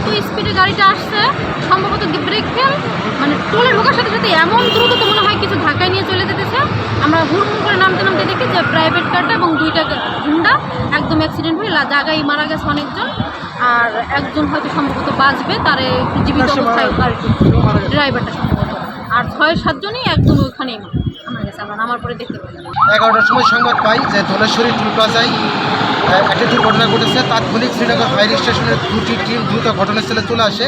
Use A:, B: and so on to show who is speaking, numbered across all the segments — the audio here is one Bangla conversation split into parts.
A: এত স্পিডে গাড়িটা আসছে সম্ভবত ব্রেক ফেল মানে টোলে ঢোকার সাথে সাথে এমন দ্রুত তো মনে হয় কিছু ধাক্কায় নিয়ে চলে যেতেছে। আমরা হুড়মুড় করে নামতে নামতে দেখি যে প্রাইভেট কারটা এবং দুইটা হুন্ডা একদম অ্যাক্সিডেন্ট হয়ে জায়গায় মারা গেছে অনেকজন। আর একজন হয়তো সম্ভবত বাঁচবে তারে জীবিত অবস্থায় আর ড্রাইভারটা সম্ভবত। আর ছয় সাতজনই একদম ওখানেই মারা
B: এগারোটার সময় সংবাদ পাই যে ধলেশ্বরী টুল প্লাজায় একটি দুর্ঘটনা ঘটেছে। তাৎক্ষণিক শ্রীনগর ফায়ার স্টেশনের দুটি টিম দ্রুত ঘটনাস্থলে চলে আসে।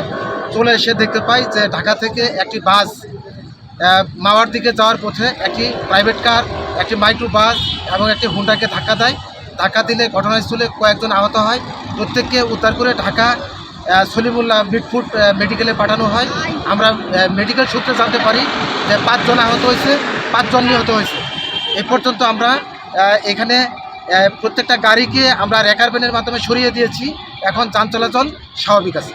B: চলে এসে দেখতে পাই যে ঢাকা থেকে একটি বাস মাওয়ার দিকে যাওয়ার পথে একটি প্রাইভেট কার, একটি মাইক্রো বাস এবং একটি হুন্ডাকে ধাক্কা দেয়। ধাক্কা দিলে ঘটনাস্থলে কয়েকজন আহত হয়। প্রত্যেককে উদ্ধার করে ঢাকা সলিমুল্লাহ মিটফুড আহ, মেডিকেলে পাঠানো হয়। আমরা মেডিকেল সূত্রে জানতে পারি যে পাঁচজন আহত হয়েছে পাঁচজন নিহত হয়েছে। এ পর্যন্ত আমরা এখানে প্রত্যেকটা গাড়িকে আমরা রেকার ব্যানের মাধ্যমে সরিয়ে দিয়েছি। এখন যান চলাচল স্বাভাবিক আছে।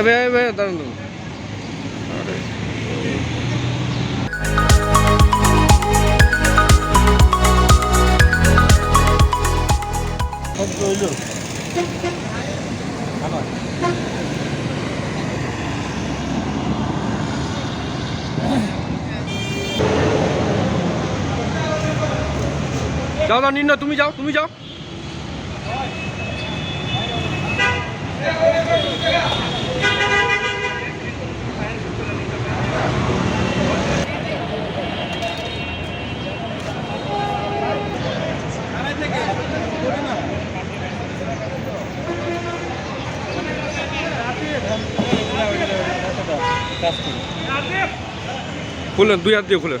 C: এবে যাও যাও নিন তুমি যাও তুমি যাও। খুলেন দুই হাত দিয়ে খুলেন।